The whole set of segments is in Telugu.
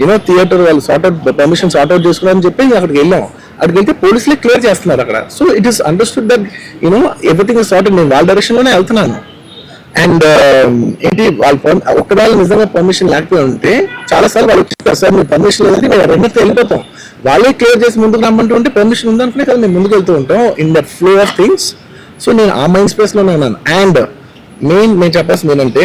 యూనో థియేటర్ వాళ్ళు sort out permission sort out చేసుకున్నారని చెప్పి అక్కడికి వెళ్ళాం. అక్కడికి వెళ్తే పోలీసులే క్లియర్ చేస్తున్నారు అక్కడ. So it is understood that you know everything is sort నేను వాళ్ళ డైరెక్షన్లోనే వెళ్తున్నాను. అండ్ um, ఏంటి వాళ్ళ ఒకవేళ నిజంగా పర్మిషన్ లేకపోయి ఉంటే చాలా సార్లు వాళ్ళు వచ్చి సార్ మీరు పర్మిషన్ లేదంటే మేము రెండుతో వెళ్ళిపోతాం. వాళ్ళే క్లియర్ చేసి ముందుకు రమ్మంటుంటే పర్మిషన్ ఉందనుకునే కదా మేము ముందుకు వెళ్తూ ఉంటాం in the flow of things so నేను ఆ మైండ్ స్పేస్లోనే ఉన్నాను. అండ్ మెయిన్ నేను చెప్పాల్సింది ఏంటంటే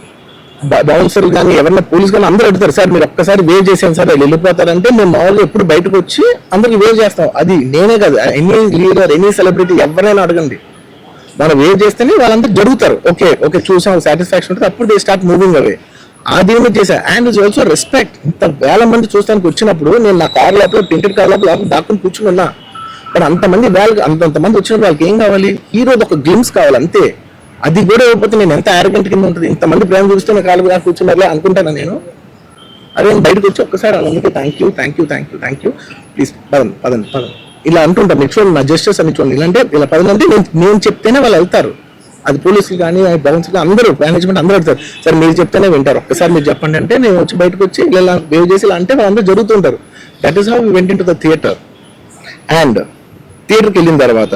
బౌన్సర్ కానీ ఎవరైనా పోలీస్ కానీ అందరూ అడుగుతారు సార్ మీరు ఒక్కసారి వేవ్ చేసాను సార్ వాళ్ళు వెళ్ళిపోతారంటే మేము మామూలుగా ఎప్పుడు బయటకు వచ్చి అందరికి వేవ్ చేస్తాం. అది నేనే కాదు ఎనీ లీడర్ ఎనీ సెలబ్రిటీ ఎవరైనా అడగండి. మనం వేవ్ చేస్తేనే వాళ్ళందరూ జరుగుతారు. ఓకే ఓకే చూసాం సాటిస్ఫాక్షన్ ఉంటుంది అప్పుడు దే స్టార్ట్ మూవింగ్ అవే. ఆ దీని చేశాను అండ్ ఇస్ ఆల్సో రెస్పెక్ట్. ఇంత వేల మంది చూస్తానికి వచ్చినప్పుడు నేను నా కార్ లోపల ప్రింటెడ్ కార్ లోపల లోపల దాక్కుని కూర్చుని ఉన్నా. కానీ అంతమంది వేల అంతంత మంది వచ్చినప్పుడు వాళ్ళకి ఏం కావాలి? హీరో ఒక గ్లిమ్స్ కావాలి అంతే. అది కూడా ఇవ్వకపోతే నేను ఎంత ఆరోగ్యం కింద ఉంటుంది? ఇంతమంది ప్రేమ చూస్తే నా కాలు కాదు కూర్చున్నారులే అనుకుంటాను నేను? అదే బయటకు వచ్చి ఒక్కసారి వాళ్ళందరికీ thank you thank you thank you thank you please పదండి పదండి పదండి. ఇలా అంటుంటాను మీకు చూడండి నా జస్టర్స్ అని చూడండి. ఇలాంటే ఇలా పదండి నేను నేను చెప్తేనే వాళ్ళు వెళ్తారు. అది పోలీసులు కానీ బౌన్స్ అందరూ మేనేజ్మెంట్ అందరూ వెళ్తారు. సార్ మీరు చెప్తేనే వింటారు. ఒక్కసారి మీరు చెప్పండి అంటే నేను వచ్చి బయటకు వచ్చి ఇలా బిహేవ్ చేసి ఇలా అంటే వాళ్ళందరూ జరుగుతుంటారు. That is how went into the theatre and థియేటర్కి వెళ్ళిన తర్వాత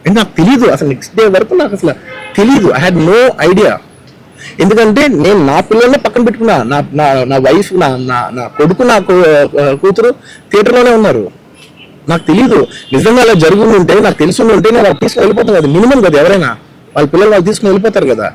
అంటే నాకు తెలియదు అసలు నెక్స్ట్ డే వరకు నాకు అసలు తెలియదు ఐ హ్యాడ్ నో ఐడియా ఎందుకంటే నేను నా పిల్లల్ని పక్కన పెట్టుకున్నా. నా నా నా వైఫ్ నా నా నా కొడుకు నా కూతురు థియేటర్లోనే ఉన్నారు. నాకు తెలియదు నిజంగా అలా జరిగి ఉంటే నాకు తెలిసి ఉంటే నేను వాళ్ళు తీసుకుని వెళ్ళిపోతాను కదా. మినిమం కదా ఎవరైనా. వాళ్ళ పిల్లలు వాళ్ళు తీసుకుని వెళ్ళిపోతారు కదా.